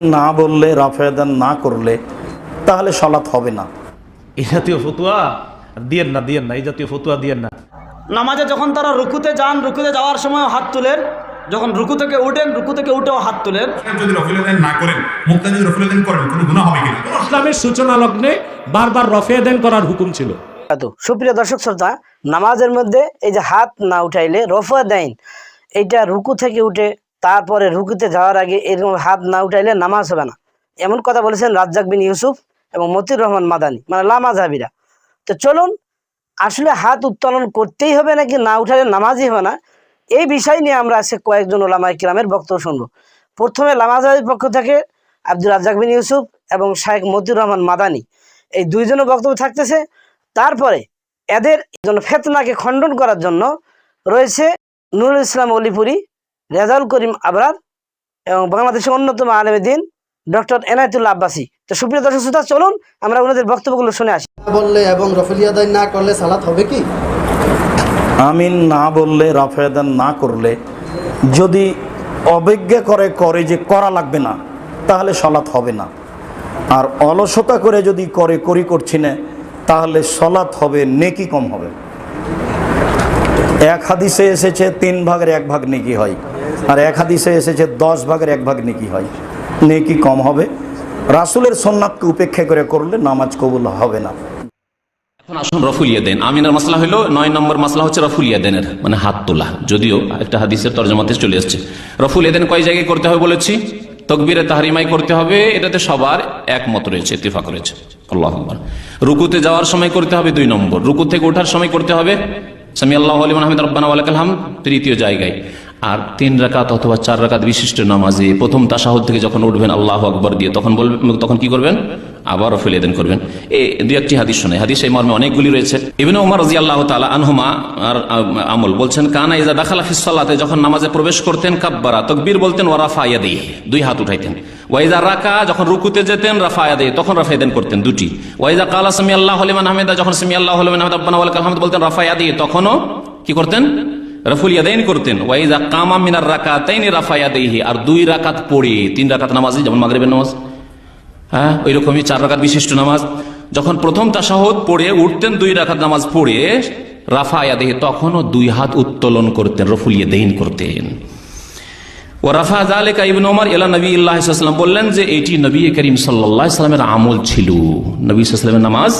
না বললে রাফেদান না করলে তাহলে সলাৎ হবে না। এই জাতীয় ফতুয়া? দিয়েন না দিয়েন না এই জাতীয় ফতুয়া দিয়েন না। নামাজে যখন তারা রুকুতে যান রুকুতে যাওয়ার সময় হাত তুলেন। যখন রুকু থেকে উঠেন রুকু থেকে উঠেও হাত তুলেন। যদি রফিলাদান না করেন মুক্তা যদি রফিলাদান করেন কোনো গুণা হবে কিনা? ইসলামের সূচনা লগ্নে বারবার রফে করার হুকুম ছিল। তো সুপ্রিয় দর্শক শ্রোতা নামাজের মধ্যে এই যে হাত না উঠাইলে রফা দেন এইটা রুকু থেকে উঠে তারপরে রুকুতে যাওয়ার আগে এরকম হাত না উঠাইলে নামাজ হবে না। এমন কথা বলেছেন রাজ্জাক বিন ইউসুফ এবং মতির রহমান মাদানি মানে লামা লামাজাবিরা তো চলুন, আসলে হাত উত্তোলন করতেই হবে নাকি না উঠালে নামাজই হবে না? এই বিষয় নিয়ে আমরা আজকে কয়েকজন ওলামা কিরামের বক্তব্য শুনব। প্রথমে লামা লামাজাবির পক্ষ থেকে আব্দুল রাজ্জাক বিন ইউসুফ এবং শাহেখ মতিউর রহমান মাদানি। এই দুইজনের বক্তব্য থাকতেছে। তারপরে এদের জন্য ফেতনাকে খণ্ডন করার জন্য রয়েছে নুরুল ইসলাম অলিপুরি রেজাউল করিম আবরার এবং বাংলাদেশের অন্যতম আলেম দিন ডক্টর এনায়তুল্লাহ আব্বাসী। তো সুপ্রিয় দর্শক শ্রোতা চলুন আমরা ওনাদের বক্তব্যগুলো শুনে আসি। বললে এবং রফিল আদায় না করলে সালাত হবে কি? আমিন না বললে রাফেদান না করলে যদি অবজ্ঞা করে করে যে করা লাগবে না তাহলে সলাৎ হবে না। আর অলসতা করে যদি করে করি করছি না তাহলে সলাৎ হবে নেকি কম হবে। এক হাদিসে এসেছে তিন ভাগের এক ভাগ নেকি হয়। আর এক হাদিসে এসেছে, দশ ভাগের এক ভাগ নেকি হয়। নেকি কম হবে। রাসুলের সোননাথকে উপেক্ষা করে করলে নামাজ কবুল হবে না। এখন আসুন রফুল ইয়াদেন আমিনার মাসলা হলো, নয় নম্বর মাসলা হচ্ছে রফুল ইয়াদেনের মানে হাত তোলা। যদিও একটা হাদিসের তর্জমাতে চলে এসছে। রফুল ইয়াদেন কয় জায়গায় করতে হবে বলেছি? তকবিরে তাহারিমাই করতে হবে, এটাতে সবার একমত রয়েছে, ইত্তেফাক রয়েছে। আল্লাহ। রুকুতে যাওয়ার সময় করতে হবে দুই নম্বর। রুকু থেকে ওঠার সময় করতে হবে। সামি আল্লাহ আলিমান আহমেদ রব্বানা ওয়ালাকাল হাম তৃতীয় জায়গায়। আর তিন রাকাত অথবা চার রাকাত বিশিষ্ট নামাজে প্রথম তাসাহুদ থেকে যখন উঠবেন, আল্লাহ আকবর দিয়ে তখন বলবেন, তখন কি করবেন? আবারও ফেলে দেন করবেন। এই দু একটি হাদিস শোনে হাদিস এই মর্মে অনেকগুলি রয়েছে। ইবনে ওমর রাজি আল্লাহ তালা আনহুমা আর আমল বলছেন, কানা ইজা দাখালা ফিসালাতে যখন নামাজে প্রবেশ করতেন, কাব্বারা, তকবীর বলতেন, ওয়া রাফাইয়া দিয়ে দুই হাত উঠাইতেন। ওয়াইজা রাকা যখন রুকুতে যেতেন, রাফায়া দিয়ে তখন রাফাই দেন করতেন দুটি। ওয়াইজা কালা সামি আল্লাহ হলিমান আহমেদা যখন সামি আল্লাহ হলিমান আহমেদ আব্বানা ওয়ালাকাল হামদ বলতেন, রাফায়া দিয়ে তখনও কি করতেন? রফুল ইয়াদাইন করতেন ওয়াইজা কামা মিনার রাকাতাইনি রাফায়া দেহি আর দুই রাকাত পড়ে, তিন রাকাত নামাজে যেমন মাগরিবের নামাজ। হ্যাঁ ওই রকমই চার রাকাত বিশিষ্ট নামাজ। যখন প্রথম তাসাহদ পড়ে, উঠতেন, দুই রাকাত নামাজ পড়ে, রাফা দেহে তখনও দুই হাত উত্তোলন করতেন, রফুল দেহিন করতেন। ও রাফা জালেকা ইবন ওমর এলা নবী ইল্লাহাম বললেন যে, এটি নবী করিম সাল্লাহ সাল্লামের আমল ছিল। নবী সাল্লামের নামাজ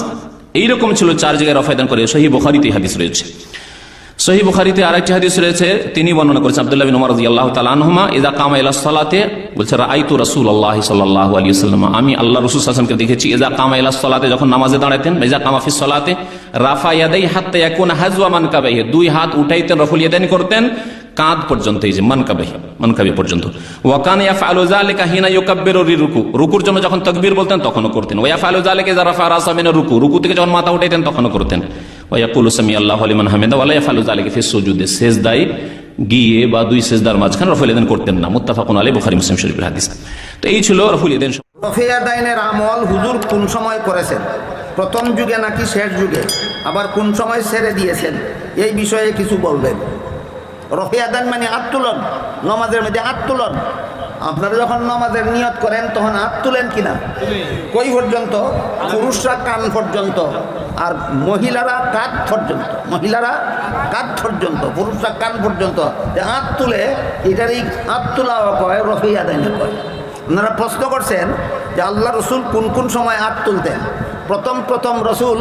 এইরকম ছিল, চার জায়গায় রফায়দান করে সহি বখারিতে হাদিস রয়েছে। সহি বুখারিতে আরেকটি হাদিস রয়েছে, তিনি বর্ণনা করেছেন আব্দুল্লাহ বিন উমর রাদিয়াল্লাহু তাআলা আনহুমা, ইযা কামা ইলা সালাতে বলছে, রাআইতু রাসূলুল্লাহ সাল্লাল্লাহু আলাইহি ওয়াসাল্লাম আমি আল্লাহ রাসূল সাল্লাল্লাহু আলাইহি দেখেছি ইযা কামা ইলা সালাতে যখন নামাজে দাঁড়াতেন ইযা কামা ফিস সালাতে রাফা ইয়াদাই হাত্তা ইয়াকুনা হাজওয়া মানকাবাইহি দুই হাত উঠাইতেন, রফুল ইয়াদাইন করতেন, কাঁধ পর্যন্ত, এই যে মানকাবাহি মানকাবি পর্যন্ত। ওয়াকান ইয়াফআলু যালিকা হিনা ইউকাব্বিরু রুকু রুকুর জন্য যখন তাকবীর বলতেন, তখনও করতেন। ওয়া ইয়াফআলু যালিকা ইযা রাফা রাসা মিনা রুকু রুকু থেকে যখন মাথা উঠাইতেন, তখনও করতেন। ওয়াকুল সামি আল্লাহ আলিমান হামেদা ওয়ালা ইয়াফআলু যালিকা ফি সুজুদে, সেজদায় গিয়ে বা দুই সেজদার মাঝখানে রফুল ইয়াদাইন করতেন না। মুত্তাফাকুন আলাইহি বুখারী মুসলিম শরীফের হাদিস। তো এই ছিল রফুল ইয়াদাইন রফিয়াদাইনের আমল হুজুর কোন সময় করেছেন? প্রথম যুগে নাকি শেষ যুগে? আবার কোন সময় ছেড়ে দিয়েছেন? এই বিষয়ে কিছু বলবেন। রফিয়াদান মানে হাত তুলন নমাজের মধ্যে হাত তুলন আপনারা যখন নমাজের নিয়ত করেন, তখন হাত কিনা? কই পর্যন্ত? পুরুষরা কান পর্যন্ত। আর মহিলারা কাঁধ পর্যন্ত, মহিলারা কাঁধ পর্যন্ত, পুরুষরা কান পর্যন্ত, যে হাত তুলে এটারই হাত তোলা কয় রফিয়াদাইনে কয়। ওনারা প্রশ্ন করছেন যে আল্লাহ রসুল কোন কোন সময় হাত তুলতেন? প্রথম প্রথম রসুল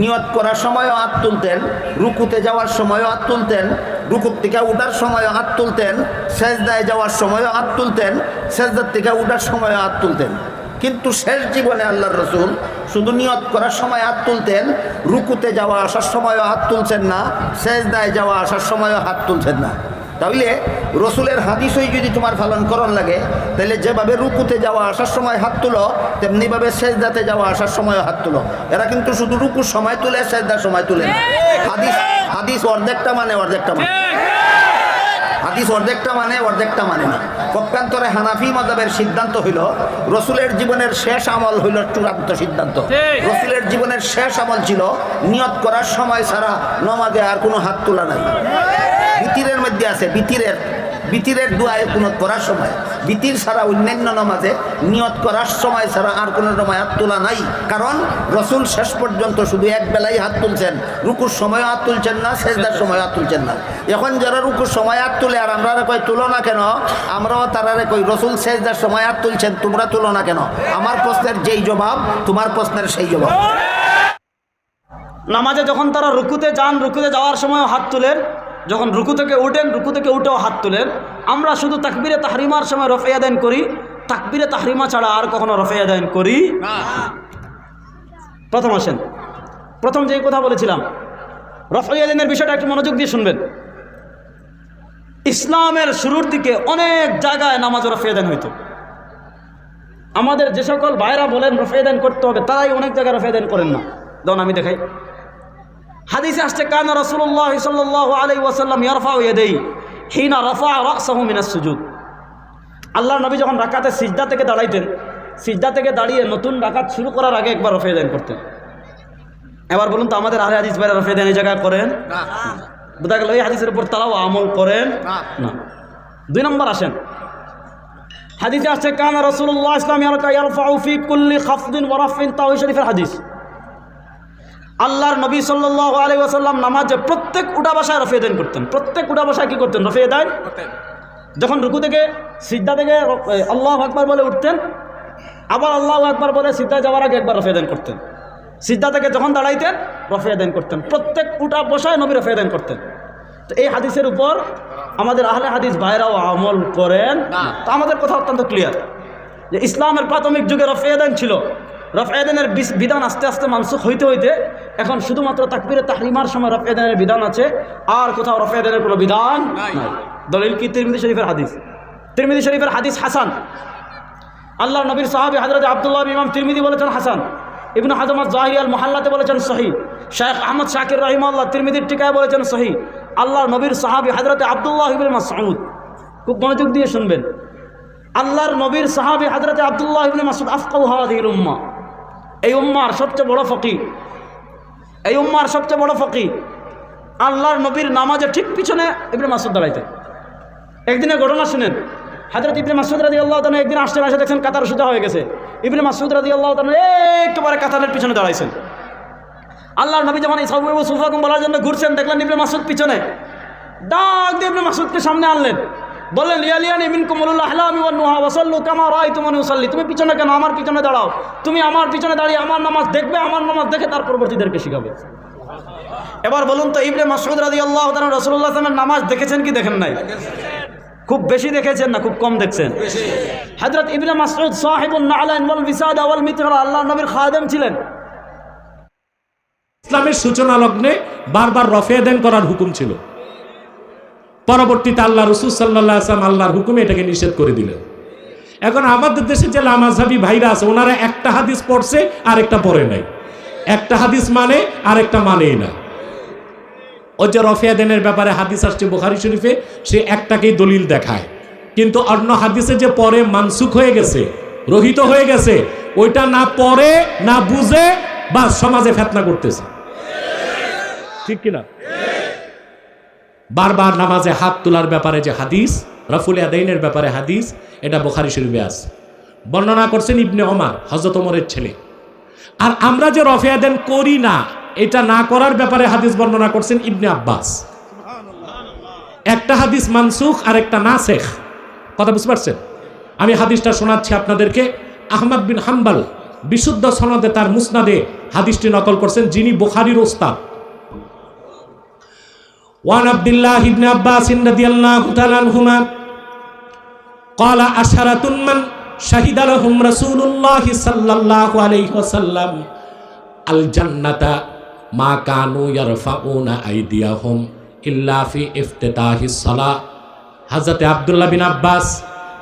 নিয়ত করার সময়ও হাত তুলতেন, রুকুতে যাওয়ার সময়ও হাত তুলতেন, রুকুর থেকে উঠার সময়ও হাত তুলতেন, সেজদায় যাওয়ার সময়ও হাত তুলতেন, সেজদার থেকে উঠার সময়ও হাত তুলতেন। কিন্তু শেষ জীবনে আল্লাহর রসুল শুধু নিয়ত করার সময় হাত তুলতেন রুকুতে যাওয়া আসার সময়ও হাত তুলছেন না সেজদায় যাওয়া আসার সময়ও হাত তুলছেন না। তাহলে রসুলের হাদিসই যদি তোমার পালন করণ লাগে তাহলে যেভাবে রুকুতে যাওয়া আসার সময় হাত তুলো তেমনিভাবে সেজদাতে যাওয়া আসার সময় হাত তুলো। এরা কিন্তু শুধু রুকুর সময় তুলে সেজদার সময় তুলে হাদিস হাদিস অর্ধেকটা মানে অর্ধেকটা মানে। হাদিস অর্ধেকটা মানে অর্ধেকটা মানে না। পক্ষান্তরে হানাফি মাদাবের সিদ্ধান্ত হইল রসুলের জীবনের শেষ আমল হইল চূড়ান্ত সিদ্ধান্ত। রসুলের জীবনের শেষ আমল ছিল নিয়ত করার সময় ছাড়া নমাজে আর কোনো হাত তোলা নাই। বিতিরের মধ্যে আছে বিতিরের বিতিরের দোয়ায় কোনো করার সময়। বিতির ছাড়া অন্যান্য নামাজে নিয়ত করার সময় ছাড়া আর কোনো সময় হাত তোলা নাই। কারণ রসুল শেষ পর্যন্ত শুধু এক বেলায় হাত তুলছেন। রুকুর সময় হাত তুলছেন না শেষদার সময় হাত তুলছেন না। এখন যারা রুকুর সময় হাত তুলে, আর আমরা কই তুলো না কেন? আমরাও তারারে কই, রসুল শেষদার সময় হাত তুলছেন, তোমরা তুলো না কেন? আমার প্রশ্নের যেই জবাব, তোমার প্রশ্নের সেই জবাব। নামাজে যখন তারা রুকুতে যান, রুকুতে যাওয়ার সময় হাত তুলেন যখন রুকু থেকে উঠেন, রুকু থেকে উঠেও হাত তুলেন। আমরা শুধু তাকবিরে তাহরিমার সময় রফে আদায়ন করি। তাকবিরে তাহরিমা ছাড়া আর কখনো রফে আদায়ন করি প্রথম আসেন। প্রথম যে কথা বলেছিলাম, রফে আদায়নের বিষয়টা একটু মনোযোগ দিয়ে শুনবেন। ইসলামের শুরুর দিকে অনেক জায়গায় নামাজ রফে আদায়ন হইতো। আমাদের যে সকল ভাইরা বলেন রফে আদায়ন করতে হবে, তারাই অনেক জায়গায় রফে আদায়ন করেন না। দন আমি দেখাই। হাদিসে আসছে কানা রাসূলুল্লাহ সাল্লাল্লাহু আলাইহি ওয়াসাল্লাম ইয়ারফাউ ইয়াদাই হিনা রফা রাসাহু মিনাস সুজুদ। আল্লাহর নবী যখন রাকাতে সিজদা থেকে দাঁড়াইতেন সিজদা থেকে দাঁড়িয়ে নতুন রাকাত শুরু করার আগে একবার রফে দেন করতেন। এবার বলুন তো আমাদের আরে হাদিস বাইরে রফে দেন এই জায়গায় করেন? বোঝা গেল এই হাদিসের উপর তারাও আমল করেন? না। দুই নম্বর আসেন। হাদিসে আসছে কানা রাসূলুল্লাহ ইসলাম ইয়ারফাউ ফি কুল্লি খাফদিন ওয়া রাফিন। তাওই শরীফের হাদিস। আল্লাহর নবী সাল্লাহ আলী ওয়াসাল্লাম নামাজে প্রত্যেক উঠা বাসায় রফিয়ে দান করতেন। প্রত্যেক উঠা বাসায় কী করতেন? রফিয়ে দান? যখন রুকু থেকে সিদ্ধা থেকে আল্লাহ আকবার বলে উঠতেন আবার আল্লাহ আকবার বলে সিদ্ধা যাওয়ার আগে একবার রফিয়ে দান করতেন। সিদ্ধা থেকে যখন দাঁড়াইতেন রফিয়ে দান করতেন। প্রত্যেক উঠা বসায় নবী রফিয়ে দান করতেন। তো এই হাদিসের উপর আমাদের আহলে হাদিস ভাইরাও আমল করেন। তো আমাদের কথা অত্যন্ত ক্লিয়ার যে ইসলামের প্রাথমিক যুগে রফেদান ছিল। রফেদানের বিধান আস্তে আস্তে মানসুখ হইতে হইতে এখন শুধুমাত্র তাকবিরে তাহরিমার সময় রফেদানের বিধান আছে। আর কোথাও রফেদানের কোনো বিধান নাই। দলিল কি? তিরমিদি শরীফের হাদিস। তিরমিদি শরীফের হাদিস হাসান। আল্লাহ নবীর সাহাবি হাজরত আবদুল্লাহ ইমাম তিরমিদি বলেছেন হাসান। ইবনু হাজমাত জাহিয়াল মহাল্লাতে বলেছেন সহি শেখ আহমদ শাকির রহিমাল্লাহ তিরমিদির টিকায় বলেছেন সহি আল্লাহ নবীর সাহাবি হাজরত আবদুল্লাহ ইবিন মাসউদ। খুব মনোযোগ দিয়ে শুনবেন। আল্লাহর নবীর সাহাবি হাজরত আবদুল্লাহ ইবনে মাসুদ আফকাউ হাদির উম্মা। এই উম্মার সবচেয়ে বড় ফকি। এই উম্মার সবচেয়ে বড় ফকি। আল্লাহর নবীর নামাজে ঠিক পিছনে ইবনে মাসুদ দাঁড়াইতে। একদিনের ঘটনা শুনেন হাজরত ইবনে মাসুদ রাজি আল্লাহ তালা একদিন আসছেন আসে দেখছেন কাতার সোজা হয়ে গেছে। ইবনে মাসুদ রাজি আল্লাহ তালা একেবারে কাতারের পিছনে দাঁড়াইছেন। আল্লাহর নবী যখন এই সাবু সুফাকুম বলার জন্য ঘুরছেন, দেখলেন ইবনে মাসুদ পিছনে। ডাক দিয়ে ইবনে মাসুদকে সামনে আনলেন। বললেন লিয়ালিয়ান ইবিন কুমরুল্লাহ আহলামি ওয়ান নুহা ওয়াসাল্লু কামা রাই তুমানি উসাল্লি তুমি পিছনে কেন আমার পিছনে দাঁড়াও? তুমি আমার পিছনে দাঁড়িয়ে আমার নামাজ দেখবে, আমার নামাজ দেখে তার পরবর্তীদেরকে শিখাবে। এবার বলুন তো, ইবনে মাসুদ রাজি আল্লাহ রসুল্লাহ আসলামের নামাজ দেখেছেন কি দেখেন নাই? খুব বেশি দেখেছেন না, খুব কম দেখছেন? হজরত ইবনে মাসুদ সাহেবুল নালাইন ওয়াল বিসাদ ওয়াল মিতরা আল্লাহ নবীর খাদেম ছিলেন। ইসলামের সূচনা লগ্নে বারবার রফে দেন করার হুকুম ছিল। পরবর্তীতে আল্লাহ রসুল সাল্লাহ আল্লাহর হুকুমে এটাকে নিষেধ করে দিলেন এখন আমাদের দেশে যে লামাজাবি ভাইরা আছে, ওনারা একটা হাদিস পড়ছে আর একটা পড়ে নাই। একটা হাদিস মানে আর একটা মানেই না। ও যে রফিয়াদেনের ব্যাপারে হাদিস আসছে বোখারি শরীফে, সে একটাকেই দলিল দেখায়। কিন্তু অন্য হাদিসে যে পরে মানসুখ হয়ে গেছে, রহিত হয়ে গেছে, ওইটা না পড়ে, না বুঝে বা সমাজে ফেতনা করতেছে। ঠিক কিনা? বারবার নামাজে হাত তোলার ব্যাপারে যে হাদিস, রফুল আদাইনের ব্যাপারে হাদিস, এটা বোখারি শরীফে আছে। বর্ণনা করছেন ইবনে ওমার হজরত ছেলে। আর আমরা যে রফে আদান করি না, এটা না করার ব্যাপারে হাদিস বর্ণনা করছেন ইবনে আব্বাস। একটা হাদিস মানসুখ আর একটা না শেখ কথা বুঝতে পারছেন? আমি হাদিসটা শোনাচ্ছি আপনাদেরকে। আহমদ বিন হাম্বাল বিশুদ্ধ সনদে তার মুসনাদে হাদিসটি নকল করছেন, যিনি বোখারির ওস্তাদ। ওয়ান আব্দুল্লাহ ইবনে আব্বাস রাদিয়াল্লাহু তাআলা আনহুমা ক্বালা আশারাতুন মান শাহিদা লাহুম রাসূলুল্লাহ সাল্লাল্লাহু আলাইহি ওয়াসাল্লাম আল জান্নাতা মা কানু ইয়ারফাউনা আইদিয়াহুম ইল্লা ফি ইফতিতাহিস সালাহ হযরত আব্দুল্লাহ বিন আব্বাস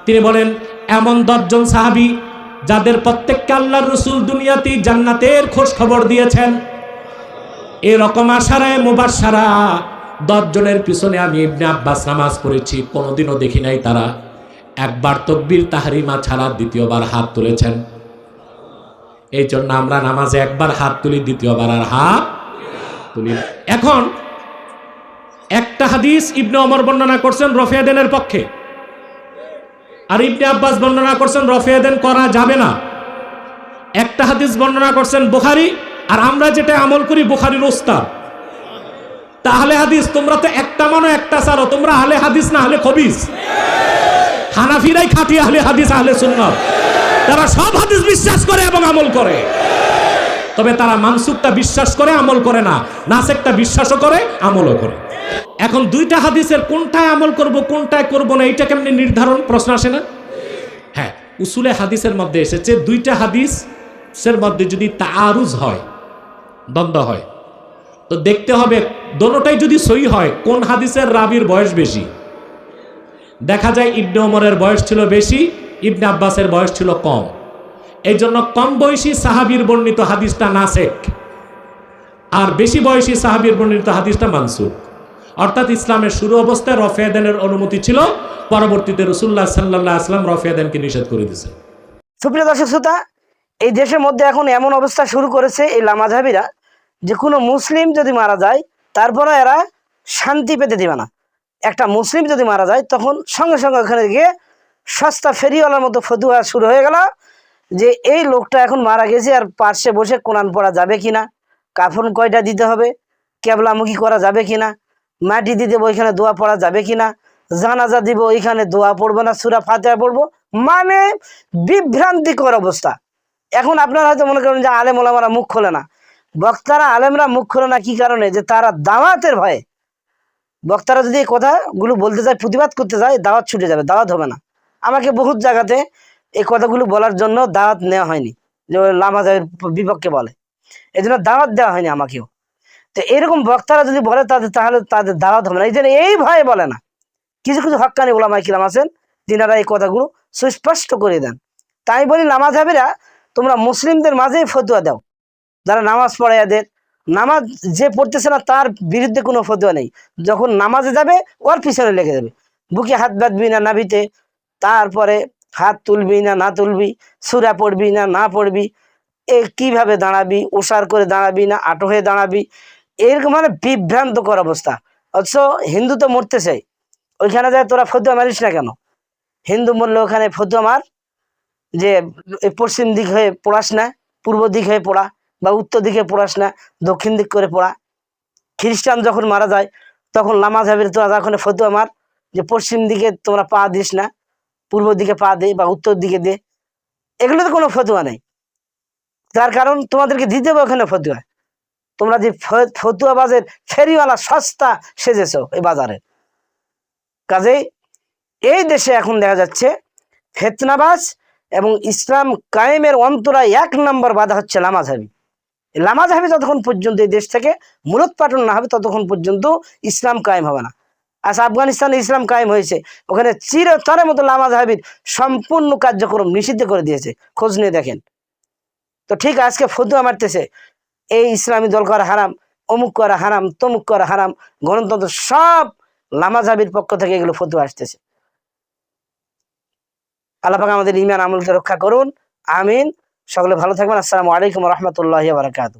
তিনি বলেন, এমন দশজন সাহাবী যাদের প্রত্যেককে আল্লাহর রসুল দুনিয়াতে জান্নাতের খোঁজ খবর দিয়েছেন। এরকম আশারায় মুবাসারা দশজনের পিছনে আমি ইবনে আব্বাস নামাজ পড়েছি, কোনোদিনও দেখি নাই তারা। একবার তকবির তাহারিমা ছাড়া দ্বিতীয়বার হাত তুলেছেন। এই জন্য আমরা নামাজে একবার হাত তুলি, দ্বিতীয়বার আর হাত তুলি এখন একটা হাদিস ইবনে অমর বর্ণনা করছেন রফিয়াদেনের পক্ষে। আর ইবনে আব্বাস বর্ণনা করছেন রফিয়াদেন করা যাবে না। একটা হাদিস বর্ণনা করছেন বুখারি, আর আমরা যেটা আমল করি বুখারির ওস্তাদ। তাহলে হাদিস, তোমরা তো একটা মানো, একটা সারো তোমরা আলে হাদিস না হলে খবিস? হানাফিরাই খাটি আহলে হাদিস, আহলে সুন্নাত তারা সব হাদিস বিশ্বাস করে এবং আমল করে। তবে তারা মানসুকটা বিশ্বাস করে, আমল করে না। নাসেকটা বিশ্বাসও করে, আমলও করে। এখন দুইটা হাদিসের কোনটায় আমল করব, কোনটায় করব না, এইটা কেমনি নির্ধারণ? প্রশ্ন আসে না? হ্যাঁ উসুলে হাদিসের মধ্যে এসেছে, দুইটা হাদিসের মধ্যে যদি তারুজ হয়, দ্বন্দ্ব হয়, তো দেখতে হবে দোনোটাই যদি সই হয়, কোন হাদিসের রাবির বয়স বেশি? দেখা যায় ইবনে ওমরের বয়স ছিল বেশি, ইবনে আব্বাসের বয়স ছিল কম। এই জন্য কম বয়সী সাহাবির বর্ণিত হাদিসটা নাসেক। আর বেশি বয়সী সাহাবির বর্ণিত হাদিসটা মানসুক অর্থাৎ ইসলামের শুরু অবস্থায় রফিয়াদানের অনুমতি ছিল, পরবর্তীতে রসুল্লাহ সাল্লাহ আসলাম রফিয়াদানকে নিষেধ করে দিয়েছে। সুপ্রিয় দর্শক শ্রোতা, এই দেশের মধ্যে এখন এমন অবস্থা শুরু করেছে এই লামাঝাবিরা যে কোনো মুসলিম যদি মারা যায় তারপরে এরা শান্তি পেতে দিবে না। একটা মুসলিম যদি মারা যায়, তখন সঙ্গে সঙ্গে ওখানে গিয়ে সস্তা ফেরিওয়ালার মতো ফতুয়া শুরু হয়ে গেল যে এই লোকটা এখন মারা গেছে আর পার্শ্বে বসে কোরআন পড়া যাবে কিনা, কাফন কয়টা দিতে হবে, কেবলামুখী করা যাবে কিনা, মাটি দিতে ওইখানে দোয়া পড়া যাবে কি কিনা, জানাজা দিব ওইখানে দোয়া পড়ব না, সুরা ফাতেহা পড়ব মানে বিভ্রান্তিকর অবস্থা। এখন আপনারা হয়তো মনে করেন যে আলেম মুখ খোলে না। বক্তারা, আলেমরা মুখ খোলে না কি কারণে? যে তারা দাওয়াতের ভয়ে। বক্তারা যদি এই কথাগুলো বলতে যায় প্রতিবাদ করতে যায় দাওয়াত ছুটে যাবে, দাওয়াত হবে না। আমাকে বহুত জায়গাতে এই কথাগুলো বলার জন্য দাওয়াত নেওয়া হয়নি। যে লামাজের বিপক্ষে বলে। এই জন্য দাওয়াত দেওয়া হয়নি আমাকেও। তো এরকম বক্তারা যদি বলে, তাদের তাহলে তাদের দাওয়াত হবে না। এই জন্য এই ভয়ে বলে না। কিছু কিছু হক্কানি ওলামাই কিরাম আছেন, যিনারা এই কথাগুলো সুস্পষ্ট করে দেন। তাই বলি নামাজাবিরা তোমরা মুসলিমদের মাঝেই ফতুয়া দাও। যারা নামাজ পড়ে এদের, নামাজ যে পড়তেছে না তার বিরুদ্ধে কোনো ফতুয়া নেই। যখন নামাজে যাবে, ওর পিছনে লেগে যাবে। বুকে হাত বাঁধবি না নাভিতে, তারপরে হাত তুলবি না না তুলবি, সুরা পড়বি না না পড়বি, এ কীভাবে দাঁড়াবি ওষার করে দাঁড়াবি না আটো হয়ে দাঁড়াবি, এরকম মানে বিভ্রান্তকর অবস্থা। অথচ হিন্দু তো মরতেছে, ওইখানে যায় তোরা ফতুয়া মারিস না কেন? হিন্দু মরলে ওখানে ফতুয়া মার, যে পশ্চিম দিক হয়ে পড়াস না, পূর্ব দিক হয়ে পড়া। বা উত্তর দিকে পড়াস না, দক্ষিণ দিক করে পড়া। খ্রিস্টান যখন মারা যায়, তখন লামাজ হাবির তোরা তখন ফতুয়া মার যে পশ্চিম দিকে তোমরা পা দিস না, পূর্ব দিকে পা দে বা উত্তর দিকে দে। এগুলো তো কোনো ফতুয়া নেই। তার কারণ তোমাদেরকে দিতে হবে ওখানে ফতুয়া। তোমরা যে ফতুয়া বাজের ফেরিওয়ালা সস্তা সেজেছো এই বাজারে। কাজেই এই দেশে এখন দেখা যাচ্ছে, ফেতনাবাজ এবং ইসলাম কায়েমের অন্তরায় এক নম্বর বাধা হচ্ছে লামাজহাবি লামাজহাবি যতক্ষণ পর্যন্ত এই দেশ থেকে মূলত পাঠন না হবে, ততক্ষণ পর্যন্ত ইসলাম কায়েম হবে না। আচ্ছা আফগানিস্তানে ইসলাম কায়েম হয়েছে, ওখানে চিরতরের মতো লামাজ হাবির সম্পূর্ণ কার্যক্রম নিষিদ্ধ করে দিয়েছে। খোঁজ নিয়ে দেখেন। তো ঠিক আজকে ফতুয়া মারতেছে, এই ইসলামী দল করা হারাম, অমুক করা হারাম, তমুক করা হারাম, গণতন্ত্র সব লামাজাবির পক্ষ থেকে এগুলো ফতুয়া আসতেছে। আল্লাহ আমাদের ইমান আমলকে রক্ষা করুন, আমিন। সকলে ভালো থাকবেন। আসসালামু আলাইকুম রহমতুল্লাহ বারাকাতু